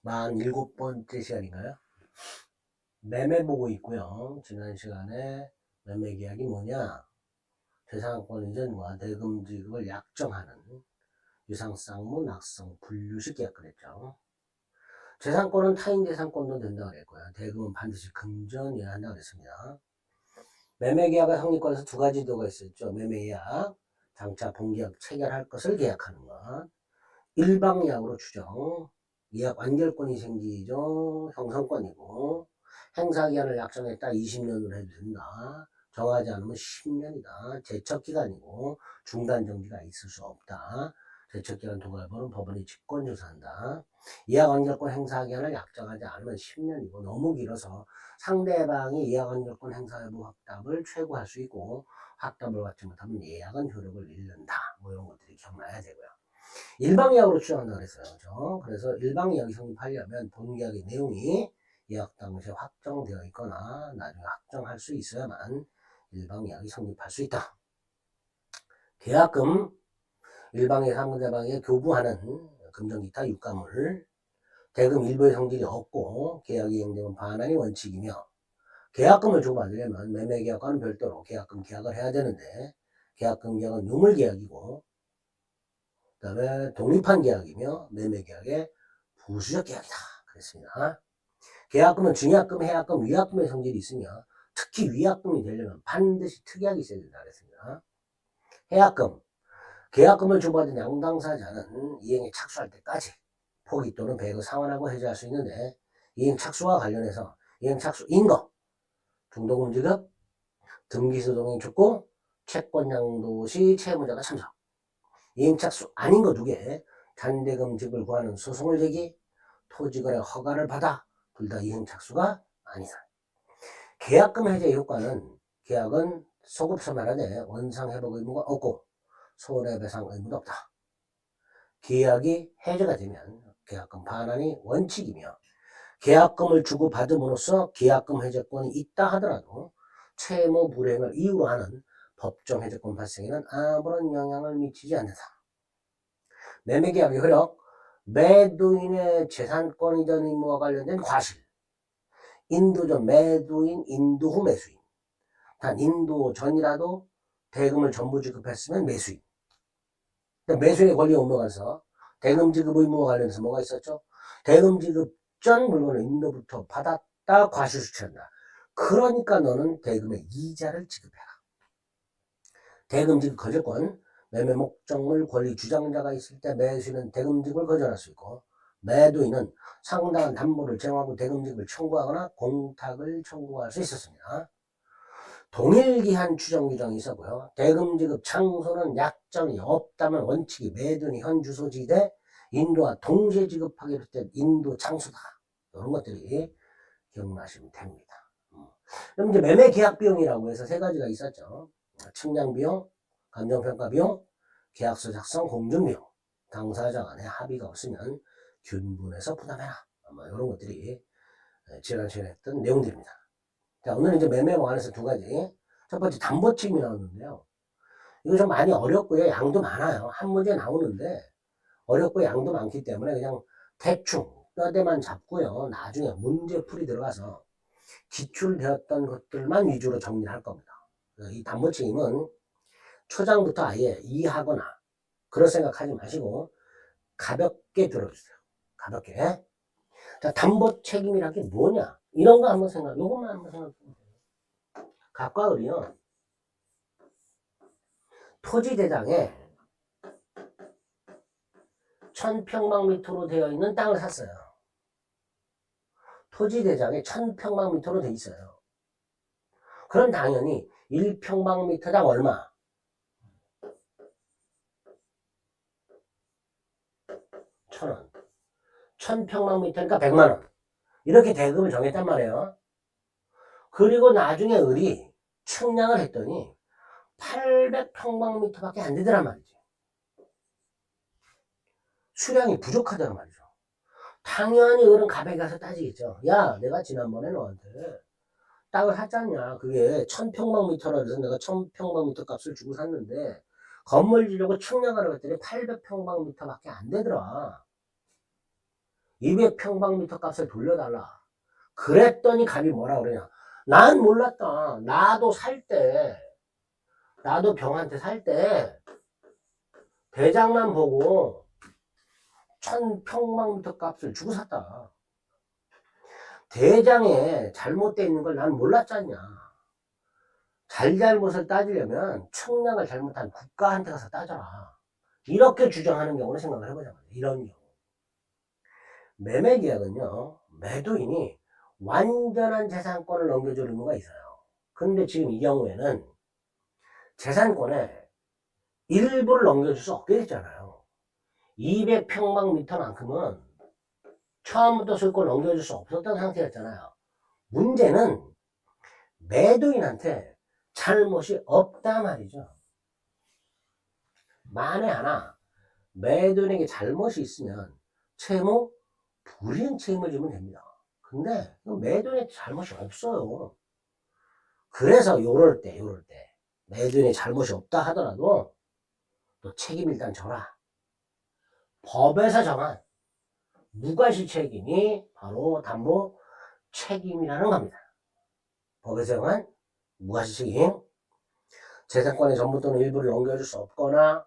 만 일곱 번째 시간인가요? 매매 보고 있고요. 지난 시간에 매매 계약이 뭐냐? 대상권 이전과 대금 지급을 약정하는 유상쌍무 낙성 분류식 계약을 했죠. 재산권은 타인 재산권도 된다고 그랬고요. 대금은 반드시 금전이어야 한다고 그랬습니다. 매매 계약의 성립권에서 두 가지 도가 있었죠. 매매 계약, 장차 본계약 체결할 것을 계약하는 것. 일방약으로 추정, 예약 완결권이 생기죠. 형성권이고, 행사기한을 약정했다 20년으로 해도 된다. 정하지 않으면 10년이다. 제척기간이고, 중단정지가 있을 수 없다. 제척기간 도달번은 법원이 직권조사한다. 완결권 행사기한을 약정하지 않으면 10년이고, 너무 길어서 상대방이 완결권 행사 여부 확답을 최고할 수 있고, 확답을 받지 못하면 예약은 효력을 잃는다. 뭐 이런 것들이 기억나야 되고요. 일방예약으로 추정한다 그랬어요. 그죠? 그래서 일방예약이 성립하려면 본계약의 내용이 예약 당시에 확정되어 있거나 나중에 확정할 수 있어야만 일방예약이 성립할 수 있다. 계약금, 일방의 상대방에 교부하는 금전 기타 유가물, 대금 일부의 성질이 없고 계약이 이행되면 반환이 원칙이며 계약금을 주고받으려면 매매 계약과는 별도로 계약금 계약을 해야 되는데 계약금 계약은 유물 계약이고 그 다음에 독립한 계약이며 매매계약의 부수적 계약이다. 그랬습니다. 계약금은 증약금, 해약금, 위약금의 성질이 있으며 특히 위약금이 되려면 반드시 특약이 있어야 된다. 그랬습니다. 해약금, 계약금을 주고받은 양당사자는 이행에 착수할 때까지 포기 또는 배액을 상환하고 해지할 수 있는데 이행 착수와 관련해서 이행 착수 인거, 중도금 지급, 등기소 동행 촉구, 채권 양도 시 채무자가 참석. 이행착수 아닌 거 두 개, 잔대금 지급을 구하는 소송을 제기, 토지거래 허가를 받아 둘 다 이행착수가 아니다. 계약금 해제 효과는 계약은 소급서 말하되 원상회복 의무가 없고 손해배상 의무도 없다. 계약이 해제가 되면 계약금 반환이 원칙이며 계약금을 주고 받음으로써 계약금 해제권이 있다 하더라도 채무 불행을 이유로 하는 법정 해제권 발생에는 아무런 영향을 미치지 않는다. 매매계약의 효력, 매도인의 재산권 이전 의무와 관련된 과실, 인도 전 매도인, 인도 후 매수인, 단 인도 전이라도 대금을 전부 지급했으면 매수인. 매수인의 권리 의무가 관해서 대금 지급 의무와 관련해서 뭐가 있었죠? 대금 지급 전 물건을 인도부터 받았다 과실 수취한다. 그러니까 너는 대금의 이자를 지급해라. 대금지급 거절권, 매매 목적물 권리 주장자가 있을 때 매수인은 대금지급을 거절할 수 있고 매도인은 상당한 담보를 제공하고 대금지급을 청구하거나 공탁을 청구할 수 있었습니다. 동일기한 추정 규정이 있었고요. 대금지급 장소는 약정이 없다면 원칙이 매도인이 현 주소지 대 인도와 동시에 지급하기로 된 인도 장소다. 이런 것들이 기억나시면 됩니다. 음. 그럼 이제 매매 계약 비용이라고 해서 세 가지가 있었죠. 측량 비용, 감정평가 비용, 계약서 작성 공증 비용, 당사자 간에 합의가 없으면 균분해서 부담해라. 아마 이런 것들이 지난 시간에 했던 내용들입니다. 자, 오늘은 이제 매매와 관해서 두 가지. 첫 번째 담보 책임이 나오는데요. 이거 좀 많이 어렵고요. 양도 많아요. 한 문제 나오는데 어렵고 양도 많기 때문에 그냥 대충 뼈대만 잡고요. 나중에 문제풀이 들어가서 기출되었던 것들만 위주로 정리를 할 겁니다. 이 담보 책임은 초장부터 아예 이해하거나 그런 생각하지 마시고 가볍게 들어주세요. 가볍게. 자, 담보 책임이란 게 뭐냐? 이런 거 한번 생각, 요것만 한번 생각해 보세요. 갑과 을이요. 토지 대장에 천평방미터로 되어 있는 땅을 샀어요. 토지 대장에 천평방미터로 되어 있어요. 그럼 당연히 1평방미터당 얼마? 천 원. 천평방미터니까 백만 원. 이렇게 대금을 정했단 말이에요. 그리고 나중에 을이 측량을 했더니 800평방미터 밖에 안 되더란 말이지. 수량이 부족하다는 말이죠. 당연히 을은 가백에 가서 따지겠죠. 야, 내가 지난번에 너한테 땅을 샀잖냐. 그게 1000평방미터라 해서 내가 1000평방미터 값을 주고 샀는데 건물 지려고 측량하러 갔더니 800평방미터 밖에 안 되더라. 200평방미터 값을 돌려달라. 그랬더니 갑이 뭐라 그러냐. 난 몰랐다. 나도 살 때, 나도 병한테 살 때, 대장만 보고 1000평방미터 값을 주고 샀다. 대장에 잘못되어 있는 걸 난 몰랐잖냐. 잘잘못을 따지려면 측량을 잘못한 국가한테 가서 따져라. 이렇게 주장하는 경우는 생각을 해보자. 이런 경우. 매매 계약은요, 매도인이 완전한 재산권을 넘겨줄 의무가 있어요. 근데 지금 이 경우에는 재산권의 일부를 넘겨줄 수 없게 됐잖아요. 200평방미터만큼은 처음부터 소유권 넘겨줄 수 없었던 상태였잖아요. 문제는 매도인한테 잘못이 없다 말이죠. 만에 하나 매도인에게 잘못이 있으면 채무 불이행 책임을 지면 됩니다. 근데 매도인의 잘못이 없어요. 그래서 요럴 때, 요럴 때 매도인의 잘못이 없다 하더라도 또 책임 일단 져라. 법에서 정한 무과실 책임이 바로 담보 책임이라는 겁니다. 법에서 정한 무과실 책임. 재산권의 전부 또는 일부를 넘겨줄 수 없거나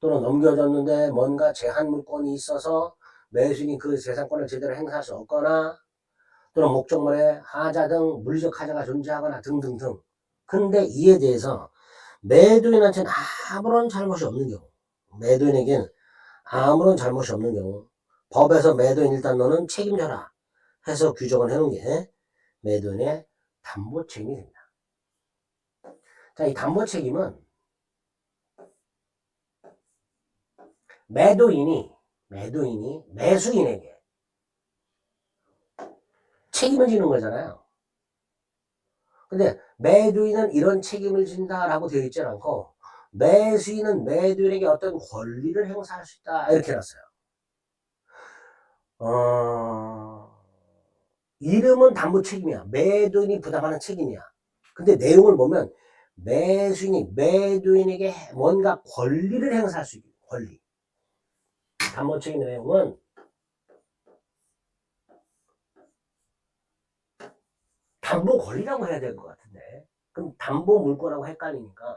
또는 넘겨줬는데 뭔가 제한 물건이 있어서 매수인이 그 재산권을 제대로 행사할 수 없거나 또는 목적물에 하자 등 물리적 하자가 존재하거나 등등등. 근데 이에 대해서 매도인한테는 아무런 잘못이 없는 경우, 매도인에게는 아무런 잘못이 없는 경우, 법에서 매도인 일단 너는 책임져라 해서 규정을 해놓은 게 매도인의 담보 책임이 됩니다. 자, 이 담보 책임은 매도인이 매도인이 매수인에게 책임을 지는 거잖아요. 근데 매도인은 이런 책임을 진다라고 되어 있지 않고 매수인은 매도인에게 어떤 권리를 행사할 수 있다 이렇게 해놨어요. 어... 이름은 담보 책임이야. 매도인이 부담하는 책임이야. 근데 내용을 보면 매수인이 매도인에게 뭔가 권리를 행사할 수 있는 권리. 담보 책임 내용은 담보 권리라고 해야 될 것 같은데 그럼 담보 물건하고 헷갈리니까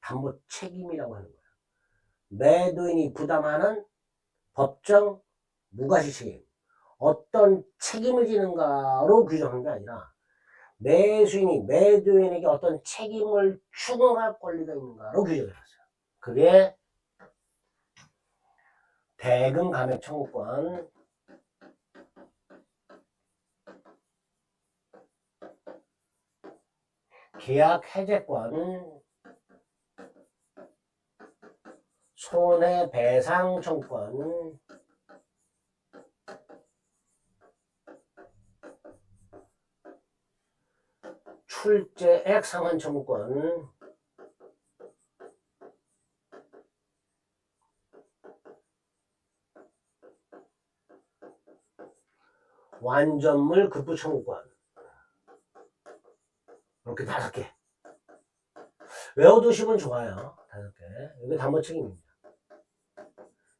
담보 책임이라고 하는 거야. 매도인이 부담하는 법정 책임. 어떤 책임을 지는가로 규정한 게 아니라 매수인이 매도인에게 어떤 책임을 추궁할 권리가 있는가로 규정해놨어요. 그게 대금 감액 청구권, 계약 해제권, 손해배상 청구권, 출제액 상환 청구권, 완전물 급부 청구권. 이렇게 다섯 개. 외워두시면 좋아요. 다섯 개. 이게 담보 책임입니다.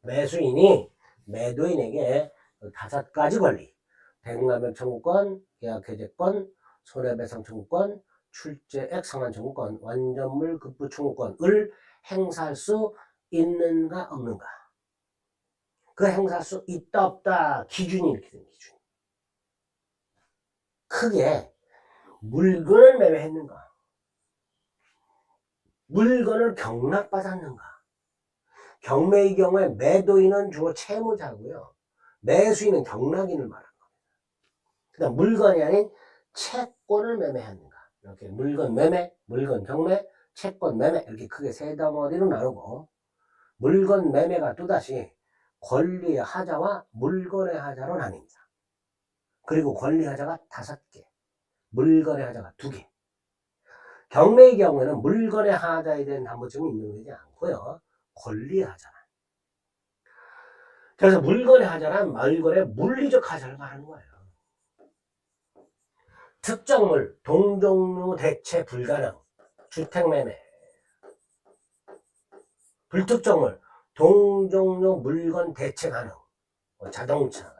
매수인이 매도인에게 다섯 가지 권리. 대금감액 청구권 계약해제권 손해배상 청구권 출제액 상환 청구권 완전물 급부 청구권을 행사할 수 있는가 없는가 그 행사할 수 있다 없다 기준이 이렇게 됩니다 기준 크게 물건을 매매했는가? 물건을 경락받았는가? 경매의 경우에 매도인은 주로 채무자고요. 매수인은 경락인을 말하는 겁니다. 그다음 물건이 아닌 채 권을 매매했는가? 이렇게 물건 매매, 물건 경매, 채권 매매 이렇게 크게 세 덩어리로 나누고 물건 매매가 또다시 권리의 하자와 물건의 하자로 나뉩니다. 그리고 권리 하자가 다섯 개, 물건의 하자가 두 개. 경매의 경우에는 물건의 하자에 대한 담보증이 인정되지 않고요. 권리 하자만. 그래서 물건의 하자란 물건의 물리적 하자를 말하는 거예요. 특정물, 동종류 대체 불가능, 주택매매. 불특정물, 동종류 물건 대체 가능. 뭐 자동차.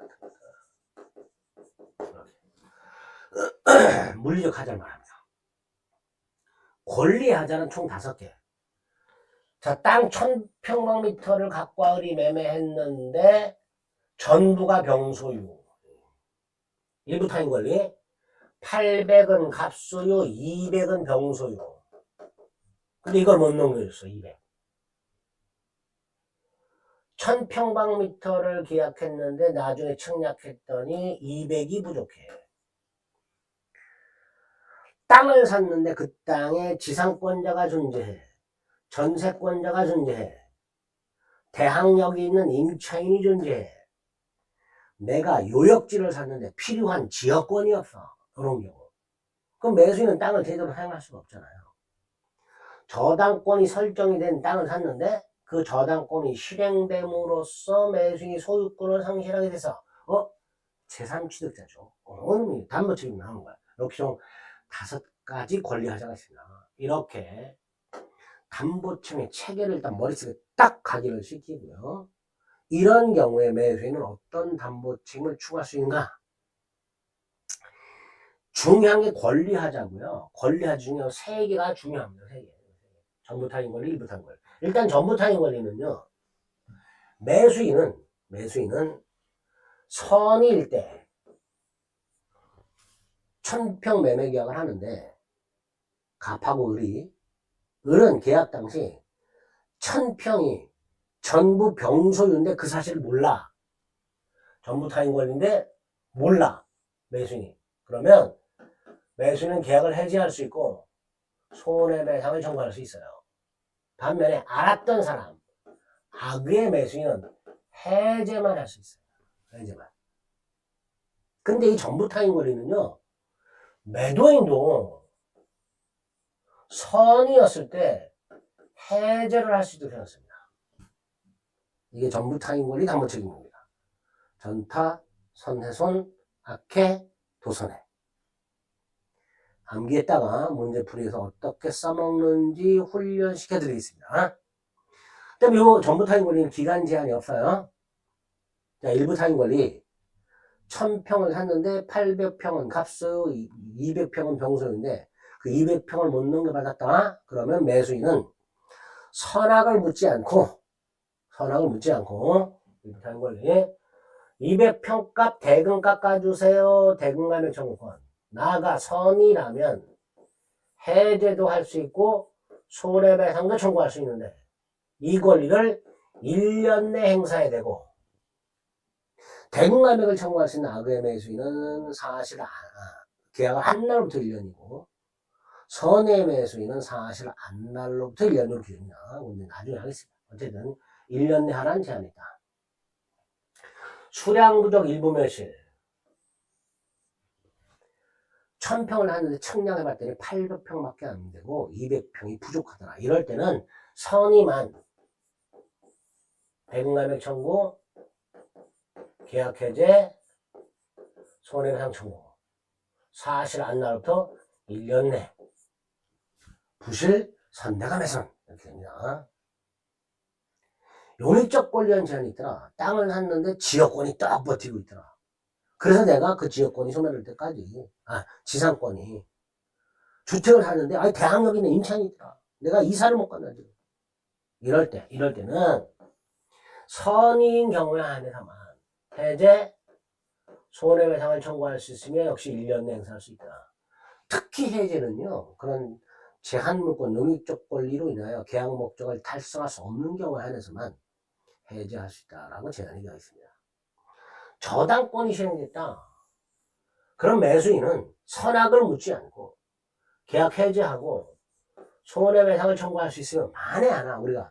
물리적 하자를 말합니다. 권리 하자는 총 다섯 개. 자, 땅 1000평방미터를 갖고 을이 매매했는데 전부가 병소유. 일부 타인 권리. 800은 갑소유, 200은 병소유. 근데 이걸 못 넘겨줬어, 200. 1000평방미터를 계약했는데 나중에 청약했더니 200이 부족해. 땅을 샀는데 그 땅에 지상권자가 존재해. 전세권자가 존재해. 대항력이 있는 임차인이 존재해. 내가 요역지를 샀는데 필요한 지역권이 없어. 그런 경우. 그럼 매수인은 땅을 제대로 사용할 수가 없잖아요. 저당권이 설정이 된 땅을 샀는데 그 저당권이 실행됨으로써 매수인이 소유권을 상실하게 돼서 어? 제3취득자죠. 어느 놈이 담보 책임 나오는 거야. 이렇게 좀 다섯 가지 권리 하자가 있습니다. 이렇게 담보청의 체계를 일단 머릿속에 딱 각인을 시키고요. 이런 경우에 매수인은 어떤 담보책임을 추구할 수 있는가? 중요한 게 권리하자고요. 권리하자 중에 세 개가 중요합니다. 세 개. 전부 타인 권리, 일부 타인 권리. 일단 전부 타인 권리는요. 매수인은 매수인은 선의일 때 천평 매매 계약을 하는데 갑하고 을이 을은 계약 당시 천평이 전부 병소유인데 그 사실을 몰라. 전부 타인 권리인데 몰라. 매수인이. 그러면 매수인은 계약을 해지할 수 있고 손해배상을 청구할 수 있어요. 반면에 알았던 사람, 악의 매수인은 해제만 할 수 있어요. 해제만. 근데 이 전부 타인 권리는요, 매도인도 선이었을 때 해제를 할 수도 있습니다. 이게 전부 타인 권리 담보 책임입니다. 전타, 선해손, 악해, 도선해. 암기했다가 문제풀이에서 어떻게 써먹는지 훈련시켜 드리겠습니다. 그 다음 요 전부 타인 권리는 기간 제한이 없어요. 자, 일부 타인 권리. 1000평을 샀는데 800평은 값수, 200평은 병소인데 그 200평을 못 넘겨받았다. 그러면 매수인은 선악을 묻지 않고 선악을 묻지 않고 일부 타인 권리 200평 값 대금 깎아주세요. 대금 감액 청구권. 나가 선이라면 해제도 할 수 있고 손해배상도 청구할 수 있는데 이 권리를 1년 내 행사해야 되고 대금감액을 청구할 수 있는 악의 매수인은 사실 아, 계약을 한 날부터 1년이고 선의 매수인은 사실 안 날로부터 1년으로 기준이야. 근데 나중에 하겠습니다. 어쨌든 1년 내 하라는 제한이 있다. 수량 부족 일부 매실 1000평을 하는데 청량해 봤더니 800평밖에 안 되고 200평이 부족하더라. 이럴 때는 선의만 대금감액 청구, 계약 해제, 손해배상 청구. 사실 안 날부터 1년 내 부실 선대가 매선 이렇게 됩니다. 용익적 권리한 제한이 있더라. 땅을 샀는데 지역권이 딱 버티고 있더라. 그래서 내가 그 지역권이 소멸될 때까지, 아, 지상권이. 주택을 사는데, 아, 대학역 있는 임차인이 있더라. 내가 이사를 못 간다, 지금. 이럴 때, 이럴 때는 선의인 경우에 한해서만 해제, 손해배상을 청구할 수 있으며 역시 1년 내 행사할 수 있다. 특히 해제는요, 그런 제한물권 용익적 권리로 인하여 계약 목적을 달성할 수 없는 경우에 한해서만 해제할 수 있다라고 제한이 되어 있습니다. 저당권이 실행됐다. 그럼 매수인은 선악을 묻지 않고 계약 해제하고 손해배상을 청구할 수 있으면 만에 하나 우리가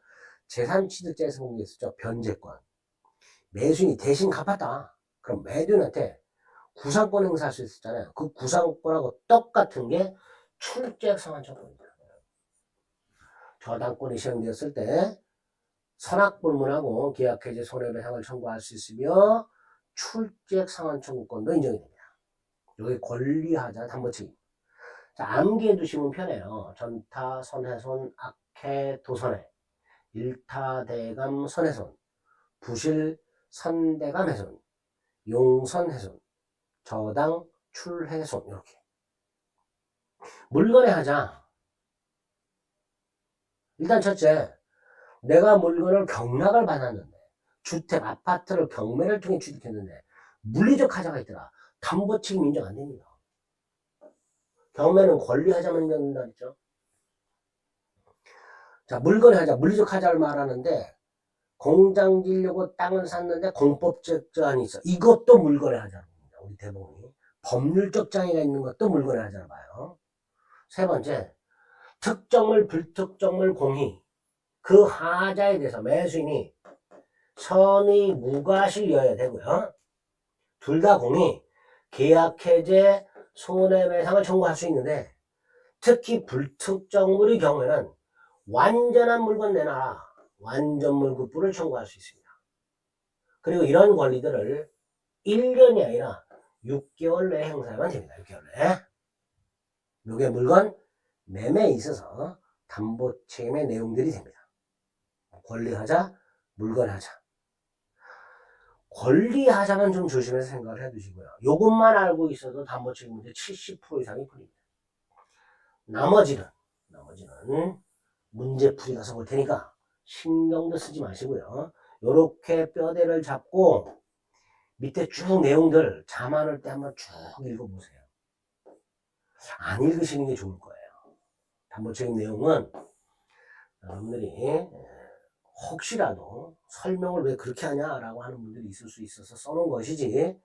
제3취득자에서 본게 있었죠. 변제권. 매수인이 대신 갚았다. 그럼 매도인한테 구상권 행사할 수 있었잖아요. 그 구상권하고 똑같은 게 출첵 상환청구입니다. 저당권이 시행되었을 때 선악불문하고 계약해제 손해배상을 청구할 수 있으며 출첵 상환 청구권도 인정이 됩니다. 여기 권리하자 담보책임. 자, 암기해 두시면 편해요. 전타, 선해손, 악해, 도선해. 일타, 대감, 선해손. 부실, 선대감 훼손, 용선 훼손, 저당 출훼손 이렇게 물건의 하자. 일단 첫째, 내가 물건을 경락을 받았는데 주택, 아파트를 경매를 통해 취득했는데 물리적 하자가 있더라. 담보 책임 인정 안 됩니다. 경매는 권리 하자만 인정된다 했죠. 자, 물건의 하자, 물리적 하자를 말하는데 공장 지려고 땅을 샀는데 공법적 제한이 있어. 이것도 물건의 하자로 봅니다. 우리 대법원이. 법률적 장애가 있는 것도 물건의 하자로 봐요. 세 번째, 특정물, 불특정물 공의. 그 하자에 대해서 매수인이 선의 무과실이어야 되고요. 둘 다 공의, 계약해제, 손해배상을 청구할 수 있는데 특히 불특정물의 경우에는 완전한 물건 내놔라. 완전 물급부를 청구할 수 있습니다. 그리고 이런 권리들을 1년이 아니라 6개월 내에 행사하면 됩니다. 6개월 내에. 요게 물건 매매에 있어서 담보 책임의 내용들이 됩니다. 권리하자, 물건하자. 권리하자만 좀 조심해서 생각을 해 두시고요. 요것만 알고 있어도 담보 책임 문제 70% 이상이 풀립니다. 나머지는, 나머지는 문제풀이가 서볼 테니까 신경도 쓰지 마시고요. 요렇게 뼈대를 잡고 밑에 쭉 내용들 자만할 때 한번 쭉 읽어보세요. 안 읽으시는 게 좋을 거예요. 담보책임 내용은 여러분들이 에, 혹시라도 설명을 왜 그렇게 하냐라고 하는 분들이 있을 수 있어서 써놓은 것이지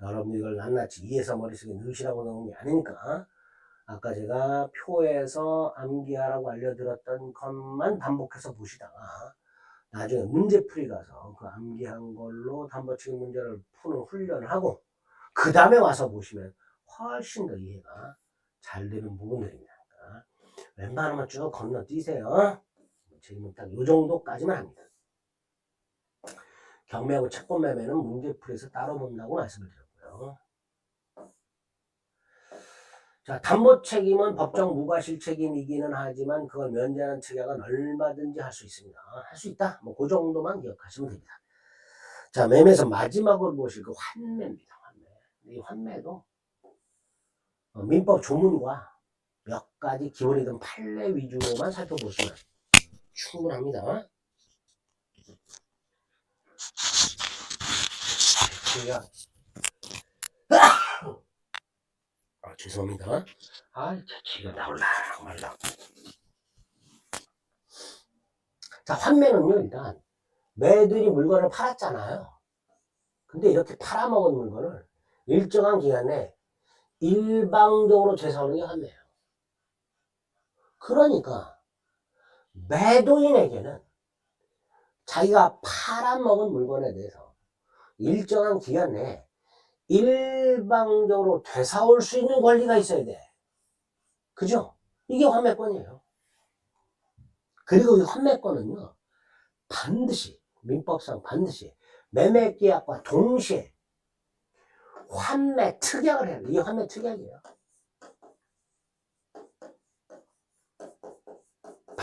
여러분들이 이걸 낱낱이 이해서 머릿속에 넣으시라고 넣은 게 아니니까 아까 제가 표에서 암기하라고 알려드렸던 것만 반복해서 보시다가 나중에 문제풀이 가서 그 암기한 걸로 담보책임 문제를 푸는 훈련을 하고 그 다음에 와서 보시면 훨씬 더 이해가 잘 되는 부분들입니다. 웬만하면 쭉 건너뛰세요. 지금은 딱요 정도까지만 합니다. 경매하고 채권 매매는 문제풀이에서 따로 본다고 말씀을 드렸고요. 자, 담보 책임은 법정 무과실 책임이기는 하지만 그걸 면제하는 특약은 얼마든지 할 수 있습니다. 할 수 있다. 뭐 그 정도만 기억하시면 됩니다. 자, 매매에서 마지막으로 보실 그 환매입니다. 환매. 이 환매도 어, 민법 조문과 몇 가지 기본이든 판례 위주로만 살펴보시면 충분합니다. 제가 아, 죄송합니다. 아, 자취가 나올라 말라. 자, 환매는요, 일단 매들이 물건을 팔았잖아요. 근데 이렇게 팔아먹은 물건을 일정한 기간에 일방적으로 게 환매예요. 그러니까 매도인에게는 자기가 팔아먹은 물건에 대해서 일정한 기간 내에 일방적으로 되사올 수 있는 권리가 있어야 돼. 그죠? 이게 환매권이에요. 그리고 이 환매권은요, 반드시, 민법상 반드시 매매 계약과 동시에 환매 특약을 해야 돼. 이게 환매 특약이에요.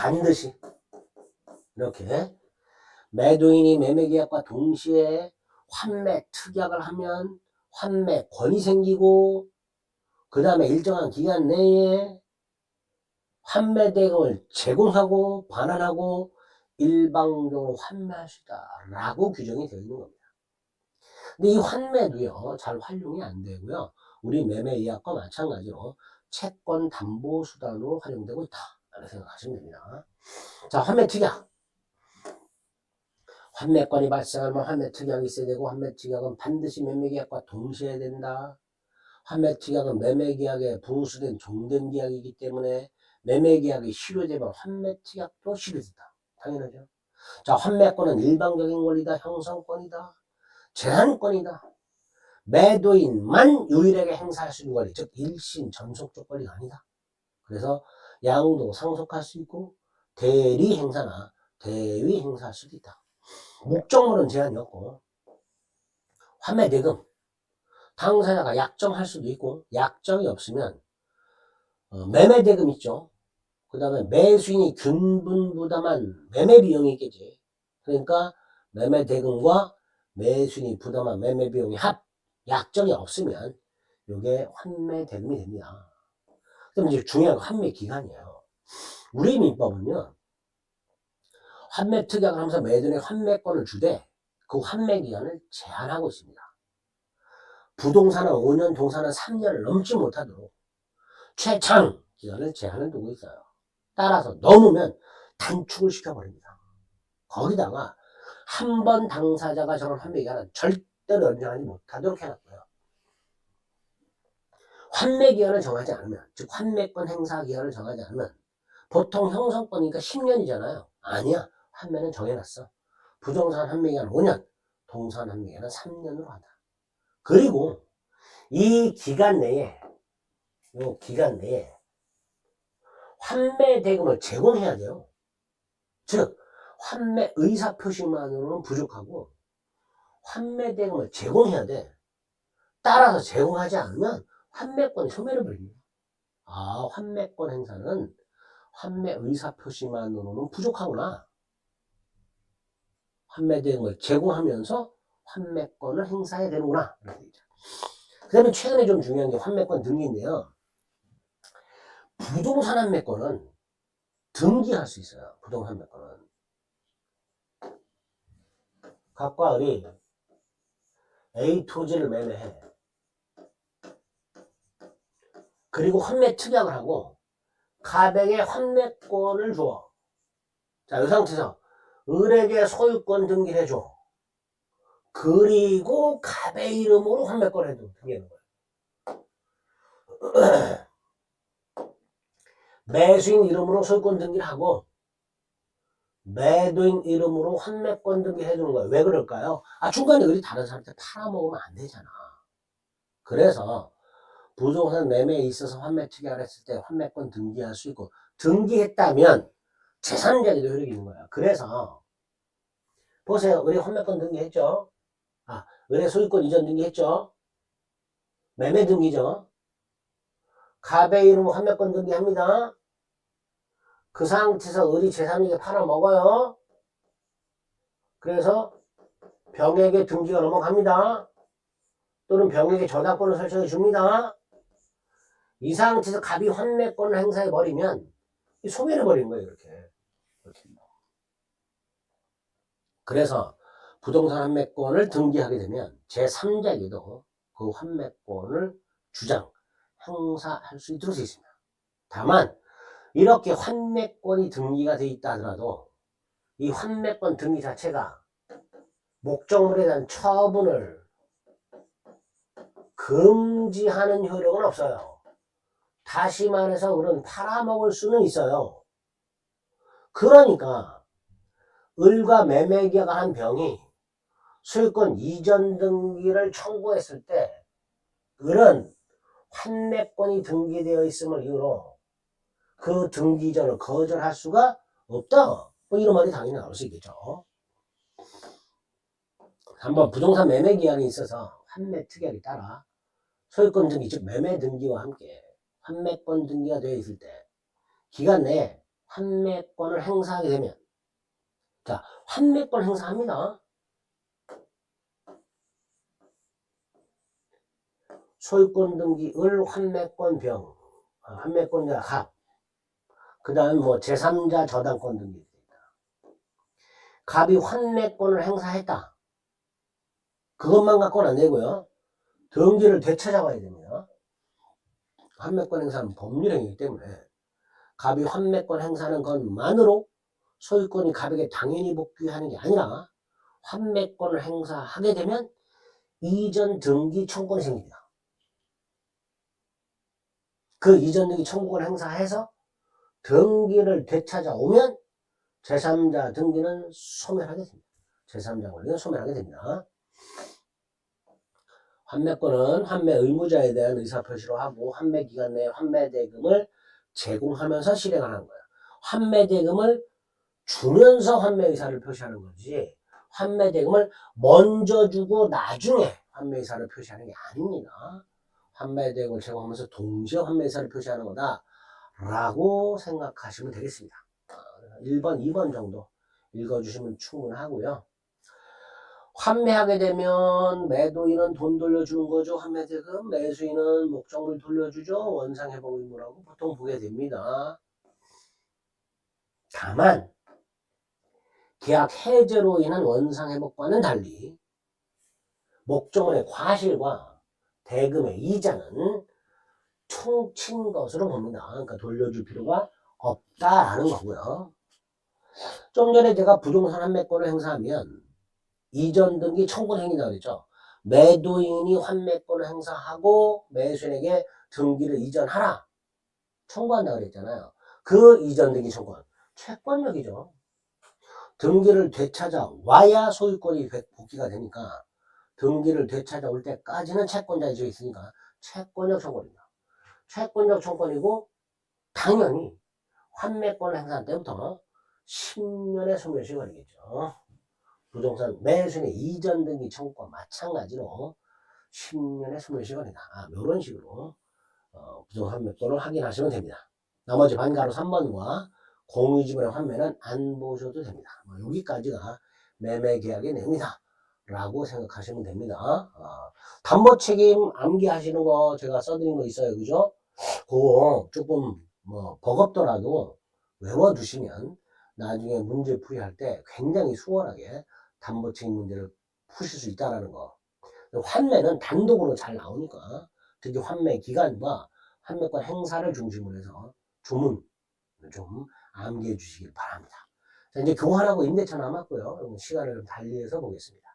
반드시. 이렇게 매도인이 매매계약과 동시에 환매 특약을 하면 환매 권이 생기고 그 다음에 일정한 기간 내에 환매 대금을 제공하고 반환하고 일방적으로 환매할 수 있다라고 규정이 되어 있는 겁니다. 근데 이 환매도요 잘 활용이 안 되고요 우리 매매 예약과 마찬가지로 채권 담보 수단으로 활용되고 있다 생각하시면 됩니다. 자 환매 특약 환매권이 발생하면 환매 특약이 있어야 되고 환매 특약은 반드시 매매 계약과 동시에 된다. 환매 특약은 매매 계약에 부수된 종된 계약이기 때문에 매매 계약이 실효되면 환매 특약도 실효된다. 당연하죠. 자, 환매권은 일방적인 권리다, 형성권이다, 제한권이다. 매도인만 유일하게 행사할 수 있는 권리, 즉 일신 전속적 권리가 아니다. 그래서 양도 상속할 수 있고 대리 행사나 대위 행사할 수도 있다. 목적물은 제한이 없고 환매 대금 당사자가 약정할 수도 있고 약정이 없으면 어, 매매 대금 있죠. 그 다음에 매수인이 균분 부담한 매매 비용이 있겠지. 그러니까 매매 대금과 매수인이 부담한 매매 비용이 합 약정이 없으면 이게 환매 대금이 됩니다. 그럼 이제 중요한 건 환매 기간이에요. 우리 민법은요. 환매 특약을 하면서 매도인의 환매권을 주되 그 환매 기간을 제한하고 있습니다. 부동산은 5년, 동산은 3년을 넘지 못하도록 최장 기간을 제한을 두고 있어요. 따라서 넘으면 단축을 시켜버립니다. 거기다가 한 번 당사자가 저런 환매 기간은 절대로 연장하지 못하도록 해놨고요. 환매 기간을 정하지 않으면, 즉 환매권 행사 기간을 정하지 않으면 보통 형성권이니까 10년이잖아요. 아니야. 환매는 정해놨어. 부동산 환매 기간 5년, 동산 환매 기간은 3년으로 한다. 그리고 이 기간 내에 이 기간 내에 환매 대금을 제공해야 돼요. 즉 환매 의사 표시만으로는 부족하고 환매 대금을 제공해야 돼. 따라서 제공하지 않으면 환매권이 소멸을 벌립니다. 아, 환매권 행사는 환매 의사 표시만으로는 부족하구나. 환매 대금을 제공하면서 환매권을 행사해야 되는구나. 그 다음에 최근에 좀 중요한 게 환매권 등기인데요. 부동산 환매권은 등기할 수 있어요. 부동산 환매권은. 각과 을이 A 토지를 매매해. 그리고 환매 특약을 하고 가백에 환매권을 줘. 자, 이 상태에서 을에게 소유권 등기를 해줘. 그리고 갑의 이름으로 환매권 해도 등기하는 거예요. 매수인 이름으로 소유권 등기를 하고 매도인 이름으로 환매권 등기 해주는 거예요. 왜 그럴까요? 아 중간에 을이 다른 사람한테 팔아먹으면 안 되잖아. 그래서 부동산 매매에 있어서 환매 특약을 했을 때 환매권 등기할 수 있고 등기했다면 제3자에도 효력이 있는 거야. 그래서 보세요. 우리 환매권 등기했죠? 아, 은행 소유권 이전 등기했죠? 매매 등기죠? 갑의 이름 환매권 등기합니다. 그 상태에서 을이 제3에게 팔아먹어요. 그래서 병에게 등기가 넘어갑니다. 또는 병에게 저당권을 설정해 줍니다. 이 상태에서 갑이 환매권을 행사해 버리면 소멸해 버리는 거예요. 이렇게. 그래서 부동산 환매권을 등기하게 되면 제3자에게도 그 환매권을 주장, 행사할 수 있도록 되어 있습니다. 다만 이렇게 환매권이 등기가 되어 있다 하더라도 이 환매권 등기 자체가 목적물에 대한 처분을 금지하는 효력은 없어요. 다시 말해서 그런 팔아먹을 수는 있어요. 그러니까 을과 매매계가 한 병이 소유권 이전 등기를 청구했을 때 을은 환매권이 등기되어 있음을 이유로 그 등기 이전을 거절할 수가 없다. 뭐 이런 말이 당연히 나올 수 있겠죠. 한번 부동산 매매 계약이 있어서 환매 특약에 따라 소유권 등기 즉 매매 등기와 함께 환매권 등기가 되어 있을 때 기간 내에 환매권을 행사하게 되면 자 환매권 행사합니다. 소유권 등기 을 환매권 병 아, 환매권자 갑 그 다음 뭐 제3자 저당권 등기 갑이 환매권을 행사했다. 그것만 갖고는 안 되고요. 등기를 되찾아봐야 됩니다. 환매권 행사는 법률행위이기 때문에 갑이 환매권 행사하는 것만으로 소유권이 갑에게 당연히 복귀하는 게 아니라 환매권을 행사하게 되면 이전 등기 청구권이 생깁니다. 그 이전 등기 청구권을 행사해서 등기를 되찾아오면 제3자 등기는 소멸하게 됩니다. 제3자 권리는 소멸하게 됩니다. 환매권은 환매 의무자에 대한 의사표시로 하고 환매 기간 내에 환매 대금을 제공하면서 실행하는 거예요. 환매 대금을 주면서 환매 의사를 표시하는 거지 환매 대금을 먼저 주고 나중에 환매 의사를 표시하는 게 아닙니다. 환매 대금을 제공하면서 동시에 환매 의사를 표시하는 거다 라고 생각하시면 되겠습니다. 1번, 2번 정도 읽어주시면 충분하고요. 환매하게 되면 매도인은 돈 돌려주는 거죠. 환매 대금, 매수인은 목적물 돌려주죠. 원상 회복 의무라고 보통 보게 됩니다. 다만 계약 해제로 인한 원상 회복과는 달리 목적물의 과실과 대금의 이자는 퉁친 것으로 봅니다. 그러니까 돌려줄 필요가 없다라는 거고요. 좀 전에 제가 부동산 환매권을 행사하면 이전 등기 청구 행위다 그랬죠. 매도인이 환매권을 행사하고 매수인에게 등기를 이전하라. 청구한다 그랬잖아요. 그 이전 등기 청구는 채권력이죠. 등기를 되찾아 와야 소유권이 복귀가 되니까 등기를 되찾아올 때까지는 채권자의 지에 있으니까 채권력 청구입니다. 채권력 청구이고 당연히 환매권을 행사한 때부터 10년의 소멸시 걸리겠죠. 부동산 매수인의 이전 등기 청구와 마찬가지로 10년의 소멸시 걸린다. 아, 이런 식으로 어, 부동산 환매권을 확인하시면 됩니다. 나머지 반가로 3번과 공유지분의 환매는 안 보셔도 됩니다. 뭐 여기까지가 매매 계약의 내용이다. 라고 생각하시면 됩니다. 어, 담보 책임 암기하시는 거 제가 써드린 거 있어요. 그죠? 그거 조금 뭐 버겁더라도 외워두시면 나중에 문제 풀이할 때 굉장히 수월하게 담보 책임 문제를 푸실 수 있다는 거. 환매는 단독으로 잘 나오니까 특히 환매 기간과 환매권 행사를 중심으로 해서 주문 좀 암기해 주시길 바랍니다. 자, 이제 교환하고 임대차 남았고요. 시간을 좀 달리해서 보겠습니다.